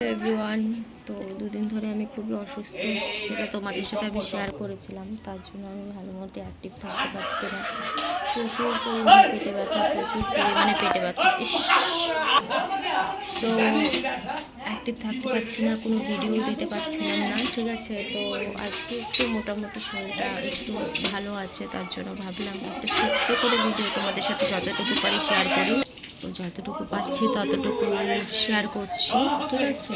Everyone তো দুদিন ধরে আমি খুবই অসুস্থ, সেটা তোমাদের সাথে আমি শেয়ার করেছিলাম, তার জন্য আমি ভালো মতো অ্যাক্টিভ থাকতে পারছি না। প্রচুর পরিমাণে পেটে ব্যথা, প্রচুর পরিমাণে পেটে ব্যথা সো অ্যাক্টিভ থাকতে পারছি না, কোনো ভিডিও দিতে পারছিলাম না, ঠিক আছে? তো আজকে একটু মোটামুটি শরীরটা একটু ভালো আছে, তার জন্য ভাবলাম একটু ছোট্ট করে ভিডিও তোমাদের সাথে যতটুকু পারি শেয়ার করি। যতটুকু পাচ্ছি ততটুকু শেয়ার করছি, ঠিক আছে?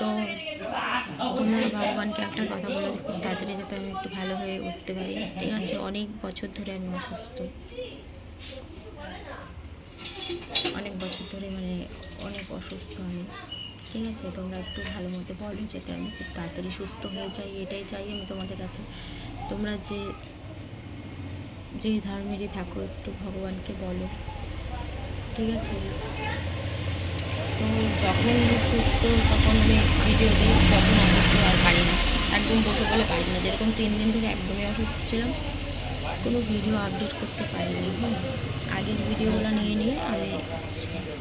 তো তোমরা ভগবানকে একটা কথা বলে দেখো, তাড়াতাড়ি যাতে আমি একটু ভালো হয়ে উঠতে পারি, ঠিক আছে? অনেক বছর ধরে আমি অসুস্থ। অনেক বছর ধরে মানে অনেক অসুস্থ আমি, ঠিক আছে? তোমরা একটু ভালো মতো বলো, যাতে আমি খুব তাড়াতাড়ি সুস্থ হয়ে যাই, এটাই চাই আমি তোমাদের কাছে। তোমরা যে যে ধর্মেরই থাকো, একটু ভগবানকে বলো। ঠিক আছে? তো যখন সুস্থ, তখন আমি ভিডিও দিই তখন অসুস্থ আর পারি না। একদম বসে বলে পারি না। যেরকম তিন দিন ধরে একদমই অসুস্থ ছিলাম, কোনো ভিডিও আপডেট করতে পারিনি। হ্যাঁ আগের ভিডিওগুলো নিয়ে নিয়ে আমি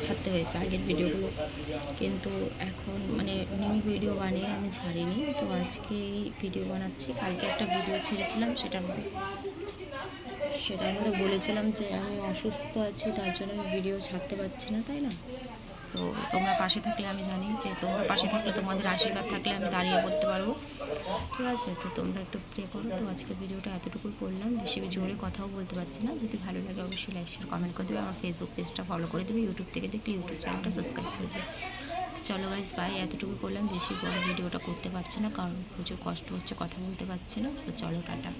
ছাড়তে হয়েছে আগের ভিডিওগুলো। কিন্তু এখন মানে নিউ ভিডিও বানিয়ে আমি ছাড়িনি। তো আজকে এই ভিডিও বানাচ্ছি। কালকে একটা ভিডিও ছেড়েছিলাম সেটার মধ্যে সেটার মধ্যে বলেছিলাম যে আমি অসুস্থ আছি, তার জন্য আমি ভিডিও ছাড়তে পারছি না, তাই না? তো তোমরা পাশে থাকলে আমি জানি যে তোমরা পাশে থাকলে, তোমাদের আশীর্বাদ থাকলে আমি দাঁড়িয়ে পড়তে পারব। ঠিক আছে, তো তোমরা একটু প্রে করো। তো আজকে ভিডিওটা এতটুকু করলাম। বেশি জোরে কথাও বলতে পারছি না। যদি ভালো লাগে অবশ্যই লাইক শেয়ার কমেন্ট করে দেবে। আমার ফেসবুক পেজটা ফলো করে দেবে। ইউটিউব থেকে দেখলে ইউটিউব চ্যানেলটা সাবস্ক্রাইব করে দেবে। চলো গাইজ বাই এতটুকু করলাম। বেশি বড় ভিডিওটা করতে পারছি না, কারণ প্রচুর কষ্ট হচ্ছে, কথা বলতে পারছি না। তো চলো, টাটা।